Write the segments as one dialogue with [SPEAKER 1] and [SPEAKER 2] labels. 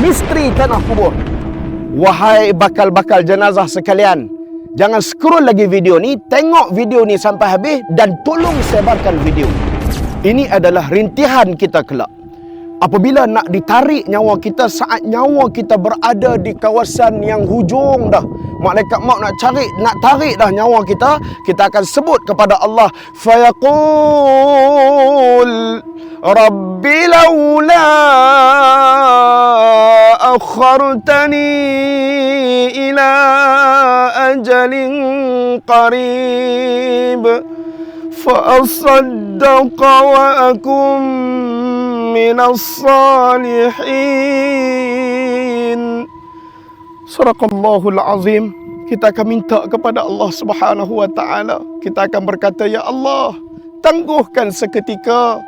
[SPEAKER 1] misteri tanah kubur. Wahai bakal-bakal jenazah sekalian, jangan scroll lagi video ni, tengok video ni sampai habis dan tolong sebarkan video. Ini adalah rintihan kita kelak. Apabila nak ditarik nyawa kita saat nyawa kita berada di kawasan yang hujung dah. Malaikat maut nak cari, nak tarik dah nyawa kita, kita akan sebut kepada Allah, fayaqul Rabbi laula akhartani ila ajalin qarib فأصدق وأكن من الصالحين صدق الله العظيم kita akan minta kepada Allah Subhanahu wa taala kita akan berkata ya Allah tangguhkan seketika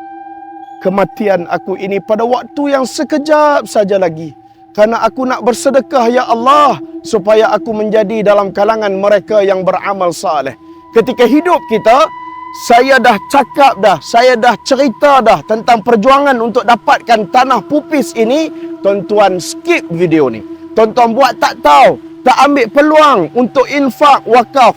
[SPEAKER 1] kematian aku ini pada waktu yang sekejap saja lagi karena aku nak bersedekah ya Allah supaya aku menjadi dalam kalangan mereka yang beramal saleh ketika hidup kita saya dah cakap dah, saya dah cerita dah tentang perjuangan untuk dapatkan tanah pupis ini, tuan-tuan skip video ni. Tuan-tuan buat tak tahu, tak ambil peluang untuk infak wakaf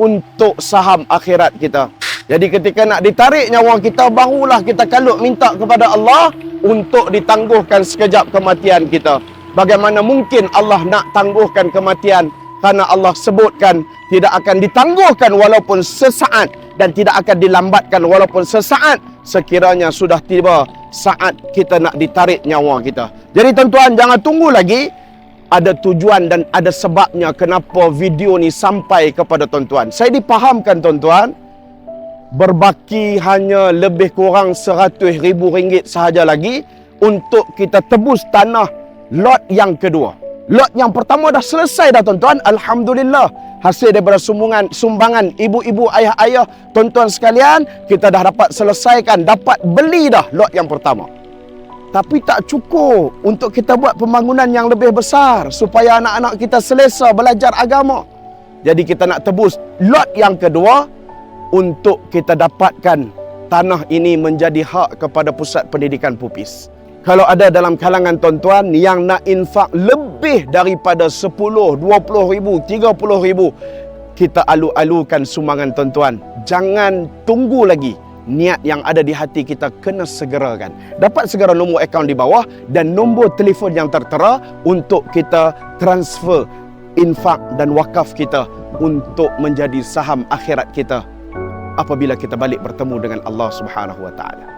[SPEAKER 1] untuk saham akhirat kita. Jadi ketika nak ditarik nyawa kita, barulah kita kalut minta kepada Allah untuk ditangguhkan sekejap kematian kita. Bagaimana mungkin Allah nak tangguhkan kematian? Karena Allah sebutkan tidak akan ditangguhkan walaupun sesaat dan tidak akan dilambatkan walaupun sesaat sekiranya sudah tiba saat kita nak ditarik nyawa kita. Jadi tuan-tuan jangan tunggu lagi ada tujuan dan ada sebabnya kenapa video ni sampai kepada tuan-tuan. Saya dipahamkan tuan-tuan berbaki hanya lebih kurang 100 ribu ringgit sahaja lagi untuk kita tebus tanah lot yang kedua. Lot yang pertama dah selesai dah tuan-tuan. Alhamdulillah. Hasil daripada sumbangan, sumbangan ibu-ibu, ayah-ayah, tuan-tuan sekalian, kita dah dapat selesaikan, dapat beli dah lot yang pertama. Tapi tak cukup untuk kita buat pembangunan yang lebih besar supaya anak-anak kita selesa belajar agama. Jadi kita nak tebus lot yang kedua untuk kita dapatkan tanah ini menjadi hak kepada pusat pendidikan pupis. Kalau ada dalam kalangan tuan-tuan yang nak infak lebih daripada 10, 20 ribu, 30 ribu, kita alu-alukan sumbangan tuan-tuan. Jangan tunggu lagi. Niat yang ada di hati kita kena segerakan. Dapat segera nombor akaun di bawah dan nombor telefon yang tertera untuk kita transfer infak dan wakaf kita untuk menjadi saham akhirat kita apabila kita balik bertemu dengan Allah Subhanahu wa taala.